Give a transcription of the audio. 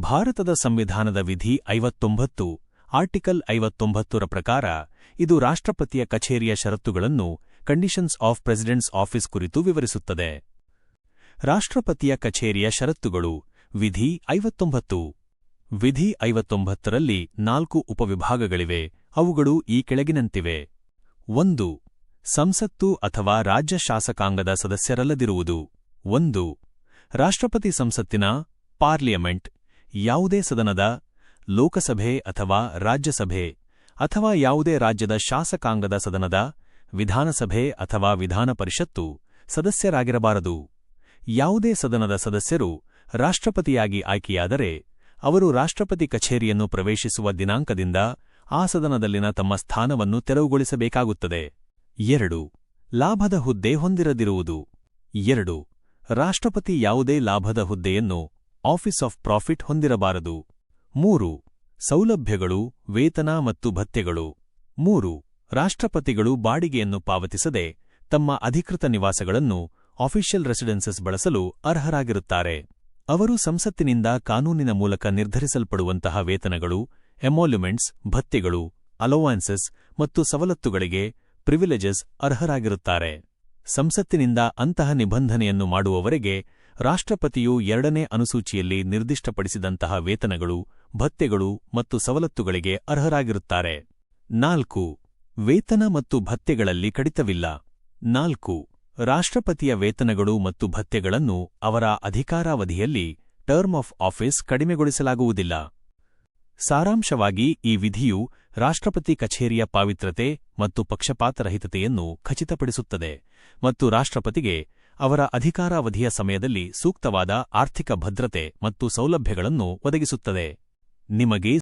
ಭಾರತದ ಸಂವಿಧಾನದ ವಿಧಿ ಐವತ್ತೊಂಬತ್ತು, ಆರ್ಟಿಕಲ್ ಐವತ್ತೊಂಬತ್ತರ ಪ್ರಕಾರ ಇದು ರಾಷ್ಟ್ರಪತಿಯ ಕಚೇರಿಯ ಷರತ್ತುಗಳನ್ನು ಕಂಡೀಷನ್ಸ್ ಆಫ್ ಪ್ರೆಸಿಡೆಂಟ್ಸ್ ಆಫೀಸ್ ಕುರಿತು ವಿವರಿಸುತ್ತದೆ. ರಾಷ್ಟ್ರಪತಿಯ ಕಚೇರಿಯ ಷರತ್ತುಗಳು ವಿಧಿ ಐವತ್ತೊಂಬತ್ತು. ವಿಧಿ ಐವತ್ತೊಂಬತ್ತರಲ್ಲಿ ನಾಲ್ಕು ಉಪವಿಭಾಗಗಳಿವೆ, ಅವುಗಳು ಈ ಕೆಳಗಿನಂತಿವೆ. ಒಂದು, ಸಂಸತ್ತು ಅಥವಾ ರಾಜ್ಯ ಶಾಸಕಾಂಗದ ಸದಸ್ಯರಲ್ಲದಿರುವುದು. ಒಂದು, ರಾಷ್ಟ್ರಪತಿ ಸಂಸತ್ತಿನ ಪಾರ್ಲಿಯಮೆಂಟ್ ಯಾವುದೇ ಸದನದ ಲೋಕಸಭೆ ಅಥವಾ ರಾಜ್ಯಸಭೆ ಅಥವಾ ಯಾವುದೇ ರಾಜ್ಯದ ಶಾಸಕಾಂಗದ ಸದನದ ವಿಧಾನಸಭೆ ಅಥವಾ ವಿಧಾನ ಪರಿಷತ್ತು ಸದಸ್ಯರಾಗಿರಬಾರದು. ಯಾವುದೇ ಸದನದ ಸದಸ್ಯರು ರಾಷ್ಟ್ರಪತಿಯಾಗಿ ಆಯ್ಕೆಯಾದರೆ ಅವರು ರಾಷ್ಟ್ರಪತಿ ಕಚೇರಿಯನ್ನು ಪ್ರವೇಶಿಸುವ ದಿನಾಂಕದಿಂದ ಆ ಸದನದಲ್ಲಿನ ತಮ್ಮ ಸ್ಥಾನವನ್ನು ತೆರವುಗೊಳಿಸಬೇಕಾಗುತ್ತದೆ. ಎರಡು, ಲಾಭದ ಹುದ್ದೆ ಹೊಂದಿರದಿರುವುದು. ಎರಡು, ರಾಷ್ಟ್ರಪತಿ ಯಾವುದೇ ಲಾಭದ ಹುದ್ದೆಯನ್ನು ಆಫೀಸ್ ಆಫ್ ಪ್ರಾಫಿಟ್ ಹೊಂದಿರಬಾರದು. ಮೂರು, ಸೌಲಭ್ಯಗಳು, ವೇತನ ಮತ್ತು ಭತ್ಯೆಗಳು. ಮೂರು, ರಾಷ್ಟ್ರಪತಿಗಳು ಬಾಡಿಗೆಯನ್ನು ಪಾವತಿಸದೆ ತಮ್ಮ ಅಧಿಕೃತ ನಿವಾಸಗಳನ್ನು ಆಫಿಷಿಯಲ್ ರೆಸಿಡೆನ್ಸಸ್ ಬಳಸಲು ಅರ್ಹರಾಗಿರುತ್ತಾರೆ. ಅವರು ಸಂಸತ್ತಿನಿಂದ ಕಾನೂನಿನ ಮೂಲಕ ನಿರ್ಧರಿಸಲ್ಪಡುವಂತಹ ವೇತನಗಳು ಎಮೋಲ್ಯುಮೆಂಟ್ಸ್ ಭತ್ಯೆಗಳು ಅಲೋವಾನ್ಸಸ್ ಮತ್ತು ಸವಲತ್ತುಗಳಿಗೆ ಪ್ರಿವಿಲೇಜಸ್ ಅರ್ಹರಾಗಿರುತ್ತಾರೆ. ಸಂಸತ್ತಿನಿಂದ ಅಂತಹ ನಿಬಂಧನೆಯನ್ನು ಮಾಡುವವರೆಗೆ ರಾಷ್ಟ್ರಪತಿಯು ಎರಡನೇ ಅನುಸೂಚಿಯಲ್ಲಿ ನಿರ್ದಿಷ್ಟಪಡಿಸಿದಂತಹ ವೇತನಗಳು, ಭತ್ಯೆಗಳು ಮತ್ತು ಸವಲತ್ತುಗಳಿಗೆ ಅರ್ಹರಾಗಿರುತ್ತಾರೆ. ನಾಲ್ಕು, ವೇತನ ಮತ್ತು ಭತ್ಯೆಗಳಲ್ಲಿ ಕಡಿತವಿಲ್ಲ. ನಾಲ್ಕು, ರಾಷ್ಟ್ರಪತಿಯ ವೇತನಗಳು ಮತ್ತು ಭತ್ಯೆಗಳನ್ನು ಅವರ ಅಧಿಕಾರಾವಧಿಯಲ್ಲಿ ಟರ್ಮ್ ಆಫ್ ಆಫೀಸ್ ಕಡಿಮೆಗೊಳಿಸಲಾಗುವುದಿಲ್ಲ. ಸಾರಾಂಶವಾಗಿ, ಈ ವಿಧಿಯು ರಾಷ್ಟ್ರಪತಿ ಕಚೇರಿಯ ಪಾವಿತ್ರತೆ ಮತ್ತು ಪಕ್ಷಪಾತರಹಿತತೆಯನ್ನು ಖಚಿತಪಡಿಸುತ್ತದೆ ಮತ್ತು ರಾಷ್ಟ್ರಪತಿಗೆ ಅವರ ಅಧಿಕಾರಾವಧಿಯ ಸಮಯದಲ್ಲಿ ಸೂಕ್ತವಾದ ಆರ್ಥಿಕ ಭದ್ರತೆ ಮತ್ತು ಸೌಲಭ್ಯಗಳನ್ನು ಒದಗಿಸುತ್ತದೆ. ನಿಮಗೆ